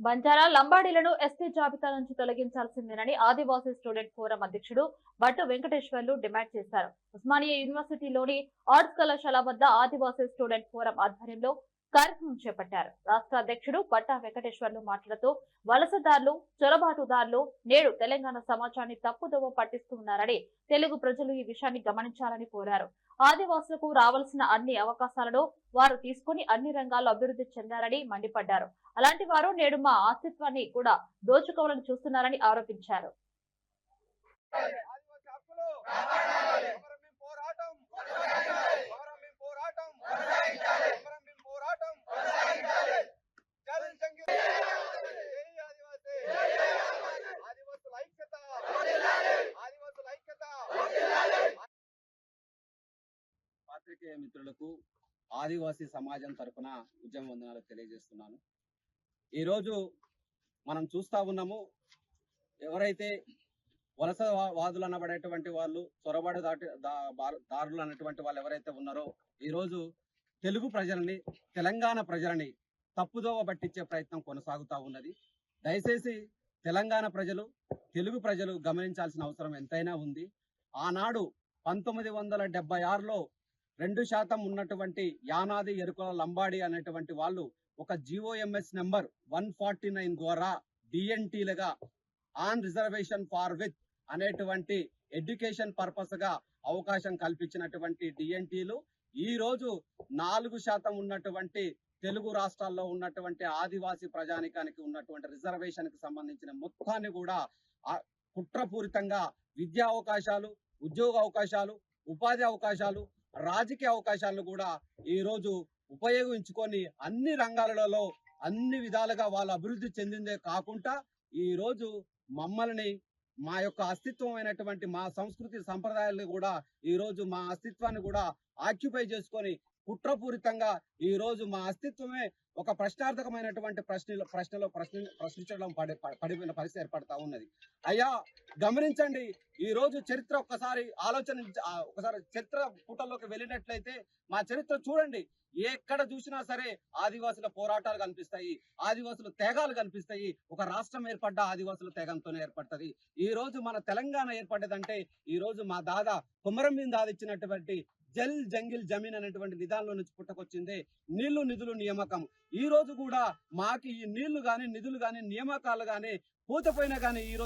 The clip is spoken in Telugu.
బంజారా లంబాడీలను ఎస్టీ జాబితా నుంచి తొలగించాల్సిందేనని ఆదివాసీ స్టూడెంట్ ఫోరం అధ్యక్షుడు భట్టు వెంకటేశ్వర్లు డిమాండ్ చేశారు. ఉస్మానియా యూనివర్సిటీలోని ఆర్ట్స్ కళాశాల వద్ద ఆదివాసీ స్టూడెంట్ ఫోరం ఆధ్వర్యంలో కార్యక్రమం చేపట్టారు. రాష్ట్ర అధ్యక్షుడు పట్టా వెంకటేశ్వర్లు మాట్లాడుతూ వలసదారులు చొరబాటుదారులు నేడు తెలంగాణ సమాజాన్ని తప్పుదోవ పట్టిస్తున్నారని తెలుగు ప్రజలు ఈ విషయాన్ని గమనించాలని కోరారు. ఆదివాసులకు రావాల్సిన అన్ని అవకాశాలను వారు తీసుకుని అన్ని రంగాల్లో అభివృద్ధి చెందారని మండిపడ్డారు. అలాంటి వారు నేడు మా అస్తిత్వాన్ని కూడా దోచుకోవాలని చూస్తున్నారని ఆరోపించారు ఆదివాసీ హక్కులు కొమరం భీం పోరాటం కొమరం భీం పోరాటం కొమరం భీం పోరాటం జై జంగిల్ జై ఆదివాసీ ఆదివాసుల ఐక్యత ఆదివాసుల ఐక్యత పాత్రికేయ మిత్రులకు ఆదివాసీ సమాజం తరఫున ఉద్యమ వందనాలు తెలియజేస్తున్నాను ఈరోజు మనం చూస్తా ఉన్నాము ఎవరైతే వలస వాదులు అనబడేటువంటి వాళ్ళు చొరబాటు దాటి దారులు అన్నటువంటి వాళ్ళు ఎవరైతే ఉన్నారో ఈరోజు తెలుగు ప్రజలని తెలంగాణ ప్రజలని తప్పుదోవ పట్టించే ప్రయత్నం కొనసాగుతా ఉన్నది. దయచేసి తెలంగాణ ప్రజలు తెలుగు ప్రజలు గమనించాల్సిన అవసరం ఎంతైనా ఉంది. ఆనాడు పంతొమ్మిది వందల డెబ్బై ఆరులో రెండు శాతం ఉన్నటువంటి యానాది ఎరుకుల లంబాడి అనేటువంటి వాళ్ళు ఒక GOMS number one forty nine ద్వారా డిఎన్టీలుగా ఆన్ రిజర్వేషన్ ఫార్ విత్ అనేటువంటి ఎడ్యుకేషన్ పర్పస్గా అవకాశం కల్పించినటువంటి డిఎన్టీలు. ఈ రోజు నాలుగు శాతం ఉన్నటువంటి తెలుగు రాష్ట్రాల్లో ఉన్నటువంటి ఆదివాసీ ప్రజానికానికి ఉన్నటువంటి రిజర్వేషన్కి సంబంధించిన మొత్తాన్ని కూడా కుట్రపూరితంగా విద్యా అవకాశాలు ఉద్యోగ అవకాశాలు ఉపాధి అవకాశాలు రాజకీయ అవకాశాలను కూడా ఈ రోజు ఉపయోగించుకొని అన్ని రంగాలలో అన్ని విధాలుగా వాళ్ళు అభివృద్ధి చెందిందే కాకుండా ఈ రోజు మమ్మల్ని మా యొక్క అస్తిత్వం అయినటువంటి మా సంస్కృతి సంప్రదాయాలను కూడా ఈ రోజు మా అస్తిత్వాన్ని కూడా ఆక్యుపై చేసుకొని కుట్రపూరితంగా ఈ రోజు మా అస్తిత్వమే ఒక ప్రశ్నార్థకమైనటువంటి ప్రశ్నలో ప్రశ్నలో ప్రశ్న ప్రశ్నించడం పడి పడిపోయిన పరిస్థితి ఏర్పడతా ఉన్నది. అయ్యా గమనించండి ఈ రోజు చరిత్ర ఒక్కసారి ఆలోచన ఒకసారి చరిత్ర పుటల్లోకి వెళ్ళినట్లయితే మా చరిత్ర చూడండి. ఎక్కడ చూసినా సరే ఆదివాసుల పోరాటాలు కనిపిస్తాయి ఆదివాసుల తేగాలు కనిపిస్తాయి. ఒక రాష్ట్రం ఏర్పడ్డ ఆదివాసుల తేగంతోనే ఏర్పడుతుంది. ఈ రోజు మన తెలంగాణ ఏర్పడ్డదంటే ఈ రోజు మా దాదా కుమరం మీద దాదిచ్చినటువంటి జల్ జంగిల్ జమీన్ అనేటువంటి నిదానంలో నుంచి పుట్టకొచ్చింది నీళ్ళు నిధులు నియామకం. ఈ రోజు కూడా మాకు ఈ నీళ్ళు గాని నిధులు గాని నియామకాలు గాని పూతపోయినా గాని ఈ రోజు